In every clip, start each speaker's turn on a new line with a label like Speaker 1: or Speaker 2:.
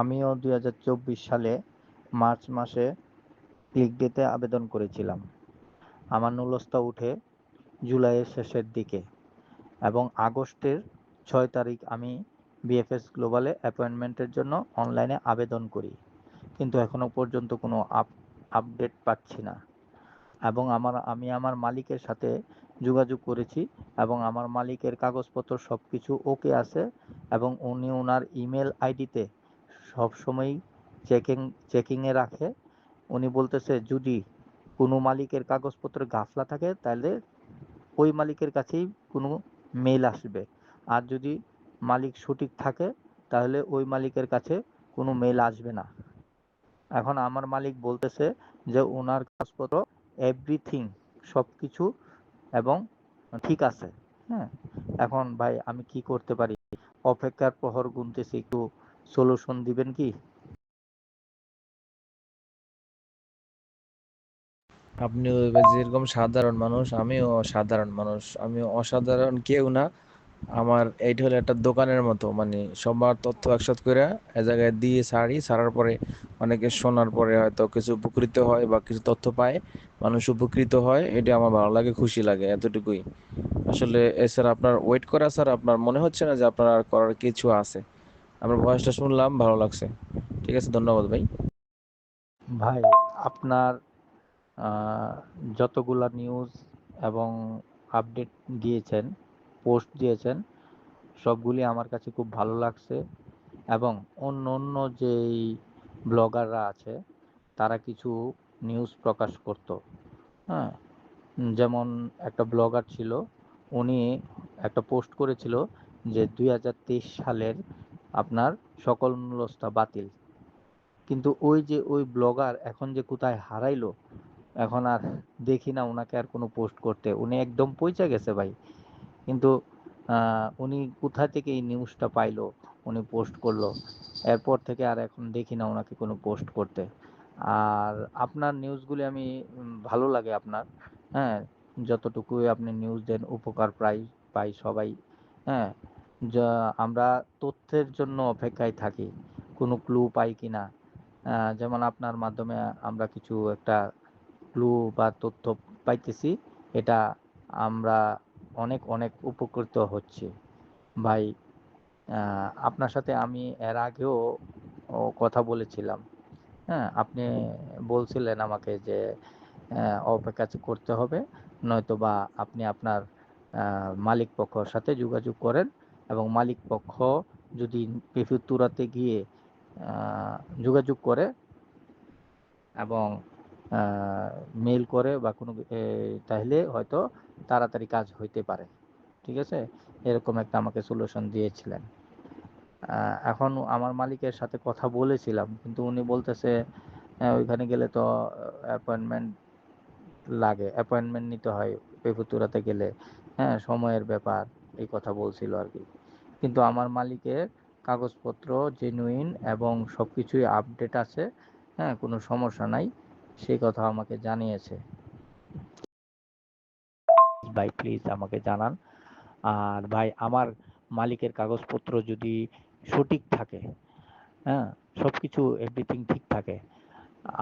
Speaker 1: আমিও দুই হাজার চব্বিশ সালে মার্চ মাসে ক্লিক ডেতে আবেদন করেছিলাম। আমার নুলস্থা উঠে জুলাইয়ের শেষের দিকে এবং আগস্টের ছয় তারিখ আমি বিএফএস গ্লোবালে অ্যাপয়েন্টমেন্টের জন্য অনলাইনে আবেদন করি। কিন্তু এখনও পর্যন্ত কোনো আপ আপডেট পাচ্ছি না। এবং আমার, আমি আমার মালিকের সাথে যোগাযোগ করেছি এবং আমার মালিকের কাগজপত্র সব কিছু ওকে আছে এবং উনি ওনার ইমেল আইডিতে সবসময়ই চেকিং চেকিংয়ে রাখে। উনি বলতেছে, যদি কোনো মালিকের কাগজপত্র গাফলা থাকে, তাহলে ওই মালিকের কাছেই কোনো মেল আসবে। আর যদি মালিক সঠিক থাকে, তাহলে ওই মালিকের কাছে কোনো মেল আসবে না। এখন আমার মালিক বলতেছে যে, ওনার কাগজপত্র এভরিথিং সব কিছু এবং ঠিক আছে। হ্যাঁ এখন ভাই আমি কি করতে পারি? অপেক্ষার প্রহর গুনতেছি একটু। সলিউশন দিবেন কি?
Speaker 2: আপনি যেরকম সাধারণ মানুষ, আমিও সাধারণ মানুষ। আমি অসাধারণ কেউ না। আমার এইটা হলো একটা দোকানের মতো। মানে সবার তথ্য একসাথে করে এ জায়গায় দিয়ে ছাড়ি ছাড়ার পরে অনেকে শোনার পরে হয়তো কিছু উপকৃত হয় বা কিছু তথ্য পায়, মানুষ উপকৃত হয়। এটা আমার ভালো লাগে, খুশি লাগে এতটুকুই। আসলে এছাড়া আপনার ওয়েট করা স্যার আপনার মনে হচ্ছে না যে আপনার আর করার কিছু আছে। আপনার ভয়েসটা শুনলাম, ভালো লাগছে। ঠিক আছে, ধন্যবাদ ভাই।
Speaker 1: ভাই, আপনার যতগুলা নিউজ এবং আপডেট দিয়েছেন পোস্ট দিয়েছেন, সবগুলি আমার কাছে খুব ভালো লাগছে এবং অন্য অন্য যেই ব্লগাররা আছে, তারা কিছু নিউজ প্রকাশ করত। হ্যাঁ যেমন একটা ব্লগার ছিল, উনি একটা পোস্ট করেছিল যে দুই হাজার তেইশ সালের আপনার সকল মূল্যস্থা বাতিল। কিন্তু ওই যে ওই ব্লগার এখন যে কোথায় হারাইলো, এখন আর দেখি না ওনাকে আর কোনো পোস্ট করতে। উনি একদম পৌঁছে গেছে ভাই। কিন্তু উনি কোথা থেকে এই নিউজটা পাইলো, উনি পোস্ট করল, এরপর থেকে আর এখন দেখি না ওনাকে কোনো পোস্ট করতে। আর আপনার নিউজগুলি আমি ভালো লাগে আপনার হ্যাঁ? যতটুকুই আপনি নিউজ দেন, উপকার প্রায় পাই সবাই হ্যাঁ? যা আমরা তথ্যের জন্য অপেক্ষায় থাকি কোনো ক্লু পাই কিনা। আহ, যেমন আপনার মাধ্যমে আমরা কিছু একটা ক্লু বা তথ্য পাইতেছি এটা আমরা অনেক অনেক উপকৃত হচ্ছি। ভাই আপনার সাথে আমি এর আগেও কথা বলেছিলাম। হ্যাঁ আপনি বলছিলেন আমাকে যে অপেক্ষা করতে হবে নয়তো বা আপনি আপনার মালিক পক্ষর সাথে যোগাযোগ করেন। এবং মালিক পক্ষ যদি পেফুতুরাতে গিয়ে যোগাযোগ করে এবং মেল করে বা কোনো তাহলে হয়তো তাড়াতাড়ি কাজ হইতে পারে। ঠিক আছে? এরকম একটা আমাকে সলিউশন দিয়েছিলেন। এখন আমার মালিকের সাথে কথা বলেছিলাম কিন্তু উনি বলতেছে আহ, ওইখানে গেলে তো অ্যাপয়েন্টমেন্ট লাগে অ্যাপয়েন্টমেন্ট নিতে হয় পেপুতুরাতে গেলে। হ্যাঁ সময়ের ব্যাপার। এই কথা বলছিল আর কি কিন্তু আমার মালিকের কাগজপত্র জেনুইন এবং সব কিছুই আপডেট আছে হ্যাঁ কোনো সমস্যা নাই সেই কথা আমাকে জানিয়েছে। ভাই প্লিজ আমাকে জানান। আর ভাই আমার মালিকের কাগজপত্র যদি সঠিক থাকে হ্যাঁ সব কিছু এভরিথিং ঠিক থাকে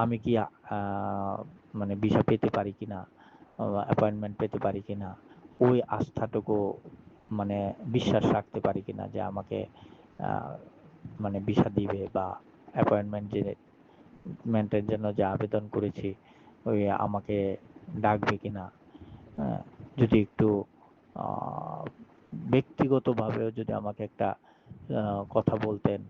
Speaker 1: আমি কি আহ, মানে ভিসা পেতে পারি কিনা অ্যাপয়েন্টমেন্ট পেতে পারি কিনা ওই আস্থাটুকু মানে বিশ্বাস রাখতে পারি কিনা যে আমাকে মানে ভিসা দিবে বা অ্যাপয়েন্টমেন্ট যে মেন্টের জন্য যে আবেদন করেছি, ওই আমাকে ডাকবে কিনা। যদি একটু ব্যক্তিগতভাবেও যদি আমাকে একটা কথা বলতেন